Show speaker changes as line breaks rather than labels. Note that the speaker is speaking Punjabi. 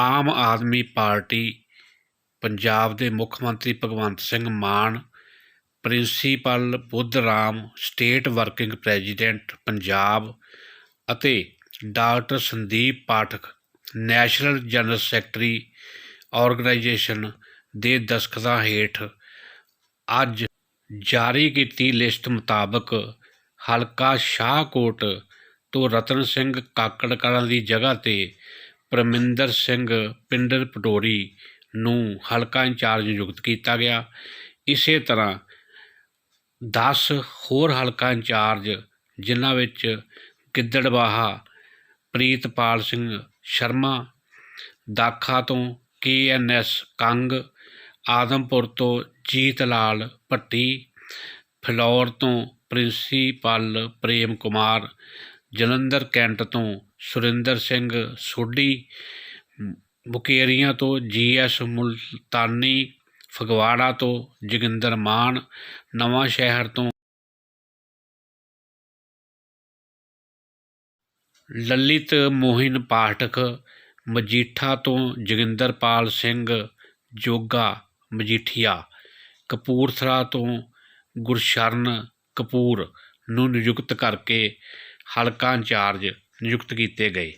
ਆਮ ਆਦਮੀ ਪਾਰਟੀ ਪੰਜਾਬ ਦੇ ਮੁੱਖ ਮੰਤਰੀ Bhagwant Singh Mann, principal Budh Ram state working president Punjab ਅਤੇ doctor Sandeep Pathak, national general secretary organisation ਦੇ ਦਸਖਤਾਂ ਹੇਠ ਅੱਜ ਜਾਰੀ ਕੀਤੀ ਲਿਸਟ ਮੁਤਾਬਕ ਹਲਕਾ ਸ਼ਾਹਕੋਟ ਤੋਂ ਰਤਨ ਸਿੰਘ ਕਾਕੜਕਰਾਂ ਦੀ ਜਗ੍ਹਾ ਤੇ ਪਰਮਿੰਦਰ ਸਿੰਘ ਪਿੰਡਰ ਪਟੋਰੀ ਨੂੰ ਹਲਕਾ ਇੰਚਾਰਜ ਨਿਯੁਕਤ ਕੀਤਾ ਗਿਆ। ਇਸੇ ਤਰ੍ਹਾਂ 10 ਹੋਰ ਹਲਕਾ ਇੰਚਾਰਜ, ਜਿਨ੍ਹਾਂ ਵਿੱਚ ਗਿੱਦੜਵਾਹਾ, ਪ੍ਰੀਤਪਾਲ ਸਿੰਘ ਸ਼ਰਮਾ, ਦਾਖਾ ਤੋਂ ਕੇਐਨਐਸ ਕੰਗ, ਆਦਮਪੁਰ ਤੋਂ ਜੀਤ ਲਾਲ ਭੱਟੀ, ਫਲੌਰ ਤੋਂ ਪ੍ਰਿੰਸੀਪਲ ਪ੍ਰੇਮ ਕੁਮਾਰ ਜਲੰਧਰ ਕੈਂਟ ਤੋਂ ਸੁਰਿੰਦਰ ਸਿੰਘ ਸੋਢੀ ਮ- ਮੁਕੇਰੀਆਂ ਤੋਂ ਜੀਐਸ ਮੁਲਤਾਨੀ, ਫਗਵਾੜਾ ਤੋਂ ਜੋਗਿੰਦਰ ਮਾਨ, ਨਵਾਂ ਸ਼ਹਿਰ ਤੋਂ ਲਲਿਤ ਮੋਹਿਨ ਪਾਠਕ, ਮਜੀਠਾ ਤੋਂ ਜੋਗਿੰਦਰਪਾਲ ਸਿੰਘ ਜੋਗਾ ਮਜੀਠੀਆ, ਕਪੂਰਥਲਾ ਤੋਂ ਗੁਰਸ਼ਰਨ ਕਪੂਰ ਨੂੰ ਨਿਯੁਕਤ ਕਰਕੇ ਹਲਕਾ ਇੰਚਾਰਜ ਨਿਯੁਕਤ ਕੀਤੇ ਗਏ।